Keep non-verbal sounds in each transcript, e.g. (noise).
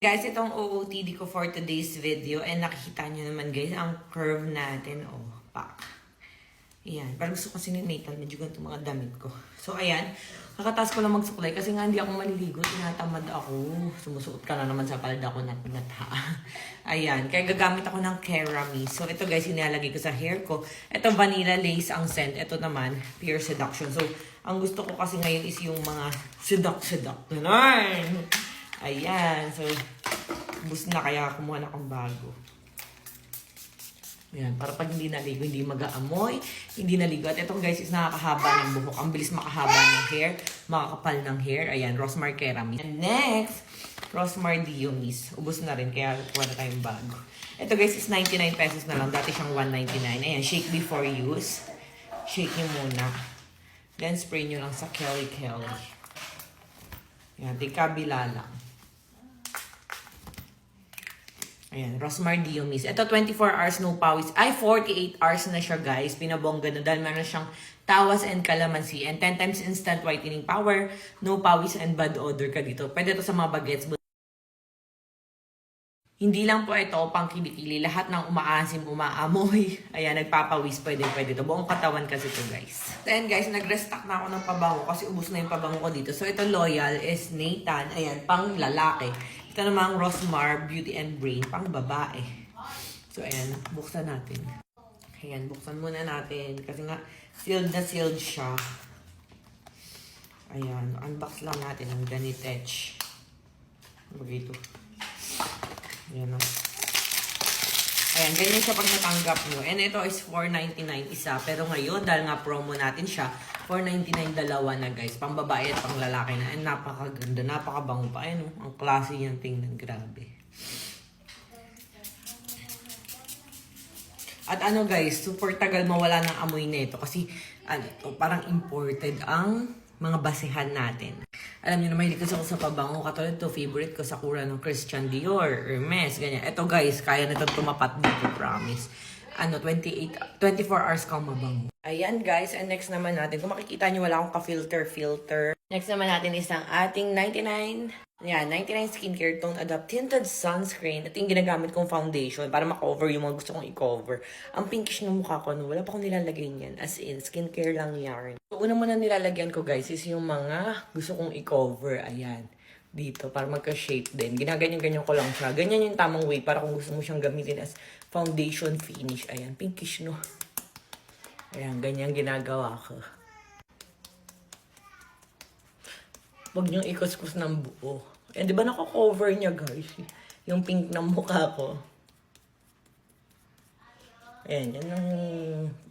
Guys, itong OOTD ko for today's video. And nakikita nyo naman guys, ang curve natin. Oh, pak. Ayan. Parang gusto kasi ni Nathan, medyo ganito mga damit ko. So, ayan. Nakataas ko lang magsuklay kasi nga hindi ako maliligo. Tinatamad ako. Sumusuot ka na naman sa palda ko na pinata. (laughs) ayan. Kaya gagamit ako ng Kerami. So, ito guys, inalagay ko sa hair ko. Ito, vanilla lace ang scent. Ito naman, pure seduction. So, ang gusto ko kasi ngayon is yung mga seduct-seduct. Ganon. Ayan. So, bus na kaya kumuha na akong bago. Ayan, para pag hindi naligo, hindi mag-aamoy, hindi naligo. At itong guys is nakakahaba ng buhok. Ang bilis makahaba ng hair, makakapal ng hair. Ayan, Rosmar Kerami. And next, Rosmar Diomis. Ubus na rin, kaya kuha na tayong bago. Ito guys is 99 pesos na lang. Dati siyang 199. Ayan, shake before use. Shake nyo muna. Then spray nyo lang sa Kelly Kelly. Ayan, di kabila lang. Ayan, Rosmar Diomis. Ito, 24 hours no pawis. Ay, 48 hours na siya, guys. Pinabongga na dahil meron siyang tawas and calamansi. And 10 times instant whitening power. No pawis and bad odor ka dito. Pwede to sa mga bagets. Hindi lang po ito pang kilikili. Lahat ng umaasim, umaamoy. (laughs) Ayan, nagpapawis. Pwede, pwede to. Buong katawan kasi to, guys. Then, guys, nag-restock na ako ng pabango kasi ubus na yung pabango ko dito. So, ito loyal is Nathan. Ayan, pang lalaki. Ito namang Rosmar Beauty and Brain, pang babae. So, ayan, buksan natin. Ayan, buksan muna natin. Kasi nga, sealed na sealed siya. Ayan, unbox lang natin ang ganitech. Ano ba ito? Ayan o. Ayan, ganyan siya pag natanggap nyo. And ito is 4.99 isa. Pero ngayon, dahil nga promo natin siya, 4.99 dalawa na guys. Pang babae at pang lalaki na. And napakaganda, napakabango pa. Ayan o, ang klase niyang tingnan. Grabe. At ano guys, super tagal mawala ng amoy nito kasi ano parang imported ang mga basehan natin. Alam niyo na mahilig kasi ako sa pabango. Katulad to, favorite ko Sakura ng Christian Dior, Hermes, ganyan. Ito guys, kaya na tumapat dito, promise. Ano, 28, 24 hours kang mabango. Ayan guys, and next naman natin, kung makikita niyo wala akong ka-filter, filter. Next naman natin is ang ating 99, yan, 99 Skincare Tone Adapt Tinted Sunscreen. Ito yung ginagamit kong foundation para makover yung mga gusto kong i-cover. Ang pinkish ng mukha ko, no, wala pa akong nilalagay niyan. As in, skincare lang yarn. Una muna nilalagyan ko, guys, is yung mga gusto kong i-cover. Ayan. Dito, para magka-shape din. Ginaganyan-ganyan ko lang siya. Ganyan yung tamang way para kung gusto mo siyang gamitin as foundation finish. Ayan, pinkish, no? Ayan, ganyan ginagawa ko. Huwag niyong ikuskus ng buo. Eh, di ba nako-cover niya, guys? Yung pink ng mukha ko. Ayan, yan ang,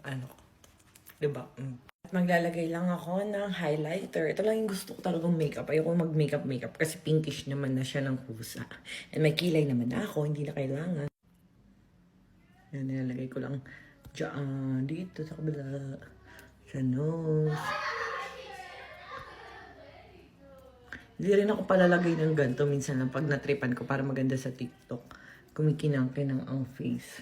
ano, di ba? Mm. Maglalagay lang ako ng highlighter. Ito lang yung gusto ko talagang makeup. Ayoko mag-makeup makeup kasi pinkish naman na siya ng kusa. And may kilay naman na ako, hindi na kailangan. Yan, nilalagay ko lang dyan, dito sa kabila, sa nose. Hindi rin ako palalagay ng ganito minsan lang pag natripan ko para maganda sa TikTok. Kumikinang-kinang ang face.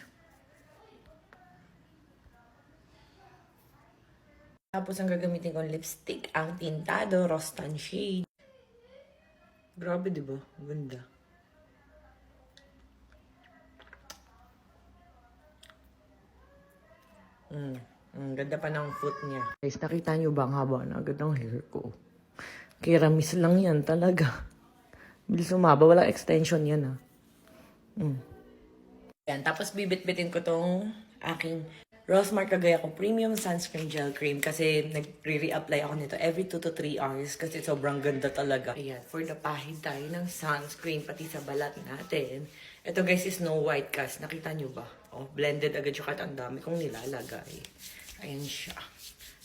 Tapos ang gagamitin kong lipstick, ang Tintado Rostan Shade. Grabe, di ba? Ganda. Mm. Ang ganda pa ng foot niya. Guys, nakita niyo ba ang haba na agad ng hair ko? Kiramis lang yan talaga. Bilis umaba. Walang extension yan ah. Mm. Yan. Tapos bibit-bitin ko tong aking Rosmar Kagaya ko Premium Sunscreen Gel Cream kasi nag-re-reapply ako nito every 2 to 3 hours kasi sobrang ganda talaga. Ayan, for the pahid tayo ng sunscreen pati sa balat natin. Ito guys is Snow White Cast. Nakita nyo ba? Oh, blended agad siya kahit ang dami kong nilalagay. Ayan siya.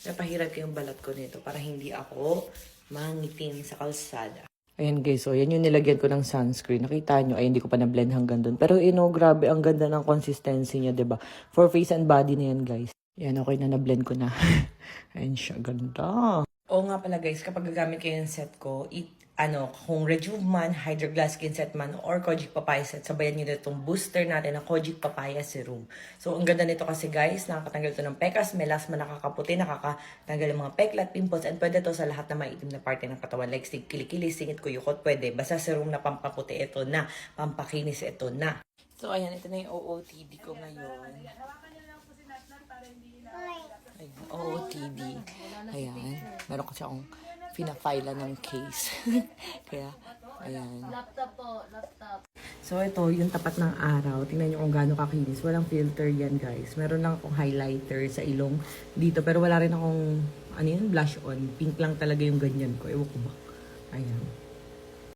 Napahirap ko yung balat ko nito para hindi ako mangitim sa kalsada. Ayan guys, so yan yung nilagyan ko ng sunscreen. Nakita nyo, ay hindi ko pa na-blend hanggang doon. Pero you know, grabe, ang ganda ng consistency niya, ba For face and body na yan guys. Yan, okay na na-blend ko na. (laughs) Ayan siya, ganda. Oo nga pala guys, kapag gagamit kayo ng set ko, it, ano, kung Rejuve man, Hydroglass Skin Set man, or Kojic Papaya Set, sabayan nyo na itong booster natin na Kojic Papaya Serum. So, ang ganda nito kasi guys, nakakatanggal ito ng pekas, melasma, nakakaputi, nakakatanggal ng mga peklat, pimples, and pwede to sa lahat ng maitim na parte ng katawan, like sig, kilikili, singit, kuyukot, pwede. Basta serum na pampaputi ito na, pampakinis ito na. So, ayan, ito na yung OOTD ko ngayon. Ayan, OOTD. Ayan, meron kasi akong pinafile ng case. (laughs) Kaya, ayan. Laptop po, laptop. So, ito, yung tapat ng araw. Tingnan nyo kung gaano kakinis. Walang filter yan, guys. Meron lang akong highlighter sa ilong dito. Pero wala rin akong, ano yun, blush on. Pink lang talaga yung ganyan ko. Ewan ko ba. Ayan.